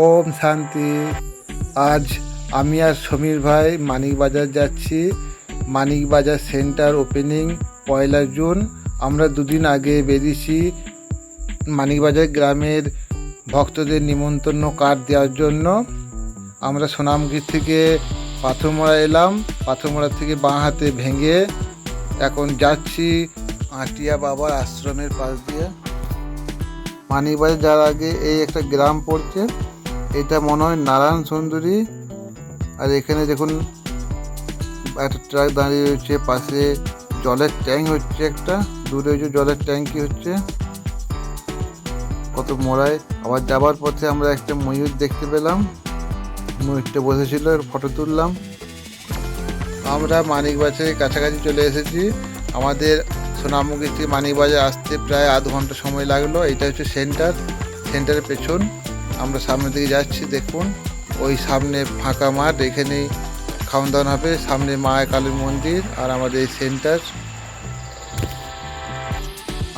ওম শান্তি। আজ আমি আর সমীর ভাই মানিকবাজার যাচ্ছি। মানিকবাজার সেন্টার ওপেনিং পয়লা জুন। আমরা দুদিন আগে বেরিয়েছি মানিকবাজার গ্রামের ভক্তদের নিমন্ত্রণ কার্ড দেওয়ার জন্য। আমরা সোনামগি থেকে পাথরমোড়া এলাম। পাথরমোড়া থেকে বাঁ হাতে ভেঙে এখন যাচ্ছি আটিয়া বাবার আশ্রমের পাশ দিয়ে। মানিকবাজার যাওয়ার আগে এই একটা গ্রাম পড়ছে। এটা মনে হয় নারায়ণ সুন্দরী। আর এখানে দেখুন, একটা ট্রাক দাঁড়িয়ে রয়েছে, পাশে জলের ট্যাঙ্ক হচ্ছে একটা। দূরে ওই যে জলের ট্যাঙ্কি হচ্ছে। কত মোড়ায়। আবার যাবার পথে আমরা একটা ময়ূর দেখতে পেলাম। ময়ূরটা বসেছিল ফটো তুললাম। আমরা মানিকবাজারের কাছাকাছি চলে এসেছি। আমাদের সোনামুখী থেকে মানিকবাজার আসতে প্রায় আধ ঘণ্টা সময় লাগল। এটা হচ্ছে সেন্টার। সেন্টারের পেছন। আমরা সামনের দিকে যাচ্ছি, দেখুন। ওই সামনে ফাঁকা মাঠ, এখানেই খাওয়ান দাওয়ান হবে। সামনে মা কালীর মন্দির আর আমাদের এই সেন্টার।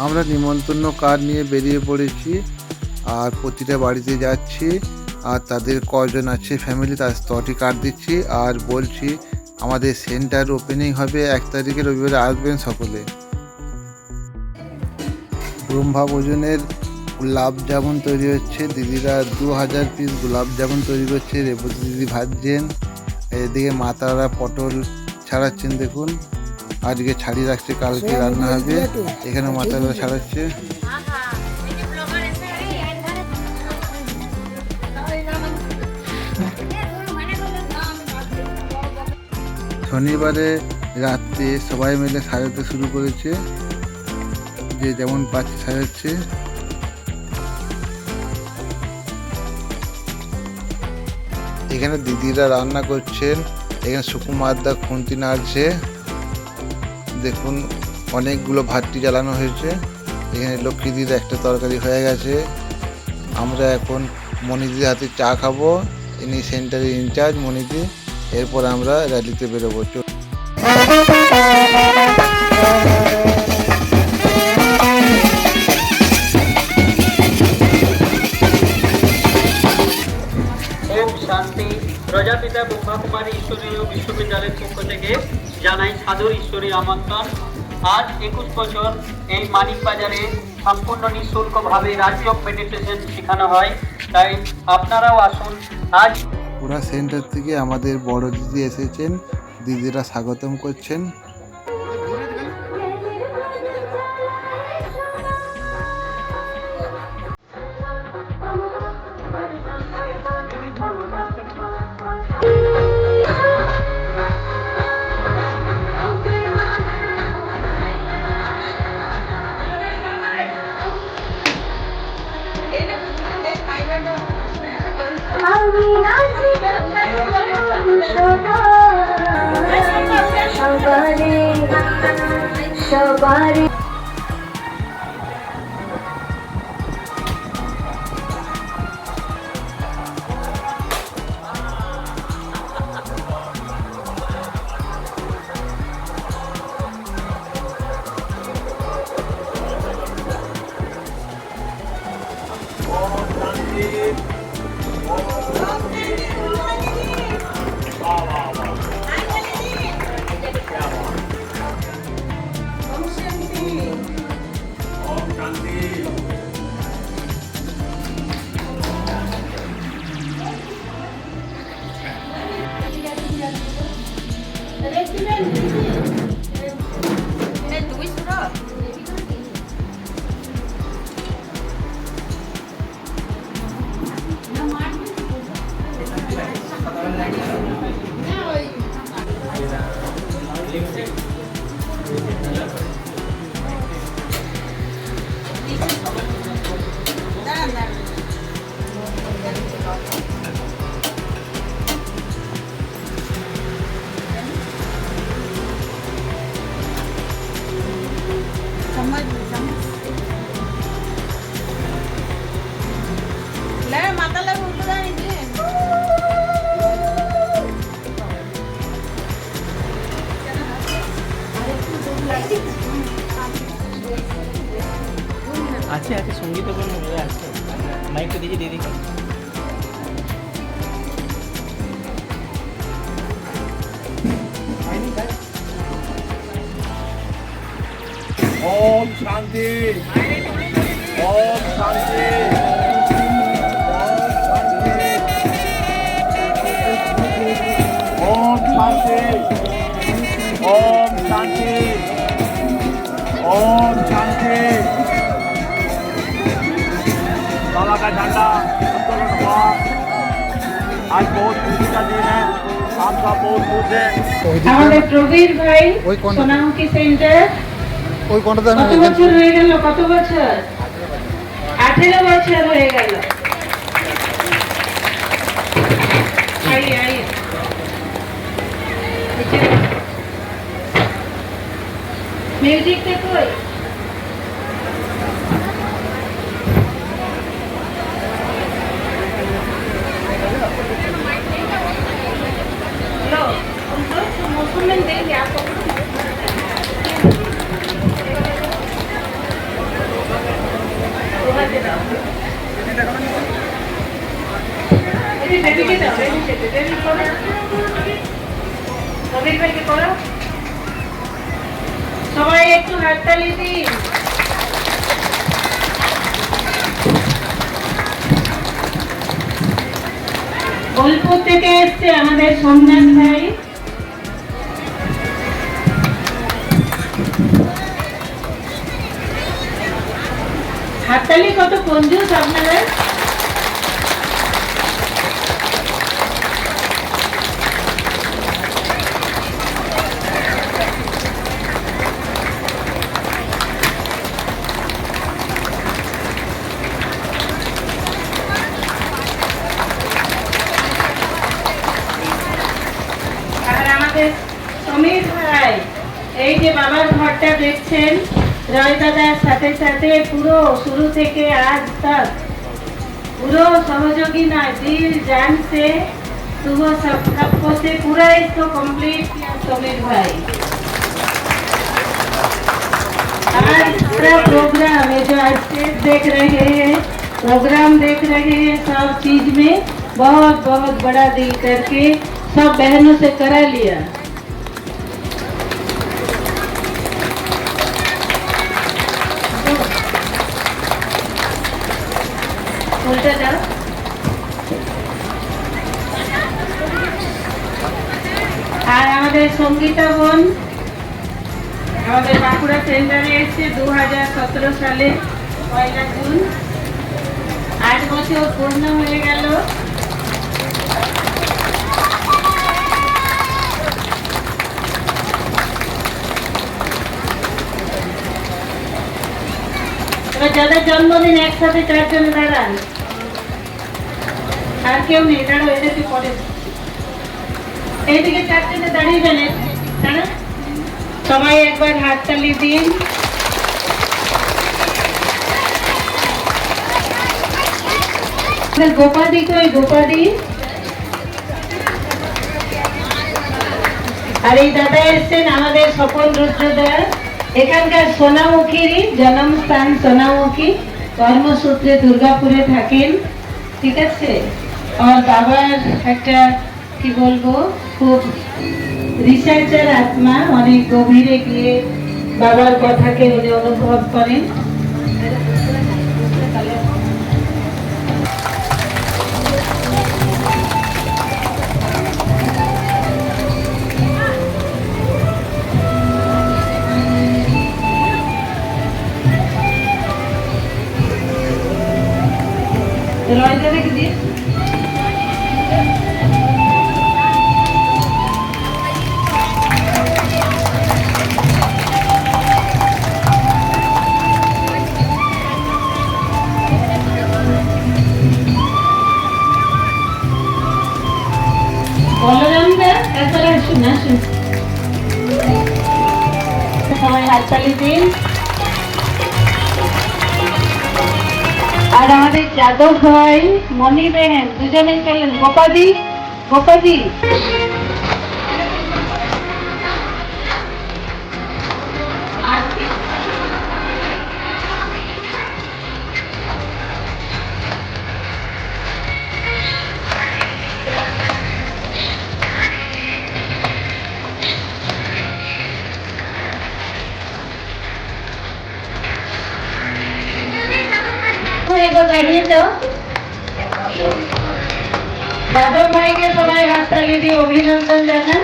আমরা নিমন্ত্রণ কার্ড নিয়ে বেরিয়ে পড়েছি আর প্রতিটা বাড়িতে যাচ্ছি আর তাদের কজন আছে ফ্যামিলি তার তটি কার্ড দিচ্ছি আর বলছি, আমাদের সেন্টার ওপেনিং হবে এক তারিখে রবিবারে আসবেন সকলে। ব্রহ্মা ভোজনের গোলাপ জামুন তৈরি হচ্ছে। দিদিরা দু হাজার পিস গোলাপ জামুন তৈরি করছে। রেবতী দিদি ভাজছেন। এদিকে মাতারা পটল ছাড়াচ্ছেন দেখুন। আজকে ছাড়িয়ে রাখছে কালকে রান্না হবে। এখানে মাতারা ছাড়াচ্ছে। শনিবারে রাত্রে সবাই মিলে সাজাতে শুরু করেছে। যে যেমন পাচ্ছে সাজাচ্ছে। এখানে দিদিরা রান্না করছেন, এখানে সুকুমার দা খুন্তি নাড়ছে। দেখুন, অনেকগুলো ভাতটি জ্বালানো হয়েছে। এখানে লক্ষ্মী দিদির একটা তরকারি হয়ে গেছে। আমরা এখন মণিদির হাতে চা খাব। ইনি সেন্টারের ইনচার্জ মণিদি এরপর আমরা র্যালিতে বেরোবো। শান্তি প্রজাপিতা ব্রহ্মাকুমারী ঈশ্বরীয় বিশ্ববিদ্যালয়ের পক্ষ থেকে জানাই সাধুর ঈশ্বরী আমন্ত্রণ। আজ একুশ বছর এই মানিক বাজারে সম্পূর্ণ নিঃশুল্কভাবে রাজ্য মেডিটেশন শেখানো হয়। তাই আপনারাও আসুন, আজ পুরা সেন্টার থেকে আমাদের বড় দিদি এসেছেন, দিদিরা স্বাগতম করছেন। আমি আছে আছে সংগীত আছে। মাইকটা দিয়ে দিয়ে দেখি ওম শান্তি। ওম শান্তি। ওম শান্তি। ওম শান্তি। झंडा आंदोलन हुआ आज बहुत खुशी का दिन है आपका बहुत खुश है আমাদের প্রবীর ভাই ওই কোন- সোনামুখী সেন্টার ওই কোনটাতে কত আমি বছর হয়ে গেল কত বছর আঠেরো বছর হয়ে গেল আইয়ে, আইয়ে। নিচে বসো। মিউজিকটা কই একটু হাততালি দিন। বোলপুর থেকে এসছে আমাদের সোমনাথ ভাই। হাততালি কত কঞ্জুস আপনারা আমাদের সমীর ভাই এই যে বাবার ঘরটা দেখছেন রয় দাদার সাথে সাথে পুরো শুরু থেকে আজ তক পুরো सहयोगी ना दिल जान से सुबह सब सबको से पूरा इसको कंप्लीट किया समीर भाई आज पूरा प्रोग्राम है जो आज स्टेज देख रहे हैं प्रोग्राम देख रहे हैं सब चीज में बहुत बहुत बड़ा दिल करके सब बहनों से करा लिया উল্টে দাও আর আমাদের সঙ্গীতা বোন আমাদের বাঁকুড়া সেন্টারে এসছে দু হাজার সতেরো সালে পয়লা জুন আট বছর পূর্ণ হয়ে গেল যাদের জন্মদিন একসাথে চারজনে দাঁড়ান। আর কেউ নেই, দাঁড়াও এদেরকে পরে। এইদিকে চারজনে দাঁড়িয়ে দাঁড়া সবাই একবার হাত হাততালি দিন। গোপাদি কই গোপাদি আর এই দাদা এসছেন আমাদের স্বপন রুদ্রদার। এখানকার সোনামুখীরই জন্মস্থান সোনামুখী। কর্মসূত্রে দুর্গাপুরে থাকেন, ঠিক আছে? আর বাবার একটা, কি বলব, খুব রিসার্চার আত্মা, অনেক গভীরে গিয়ে বাবার কথাকে উনি অনুভব করেন। রয়টা রেখে দিন বলরাম দা তারপরে আসুন আসুন সবাই হাততালি দিন আর আমাদের যাদব ভাই মণি বেহেন দুজনে গেলেন গোপাদি গোপাদি বাদল ভাইকে সবাই হাততালি দিয়ে অভিনন্দন জানান।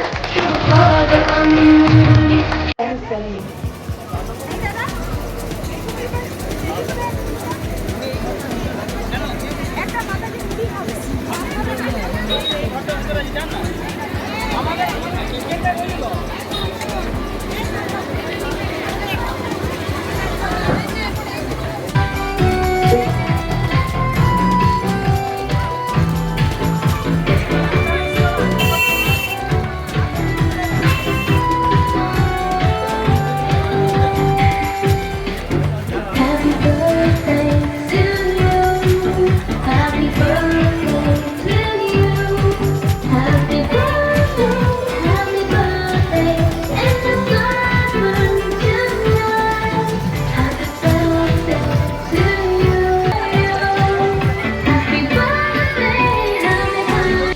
আমাদের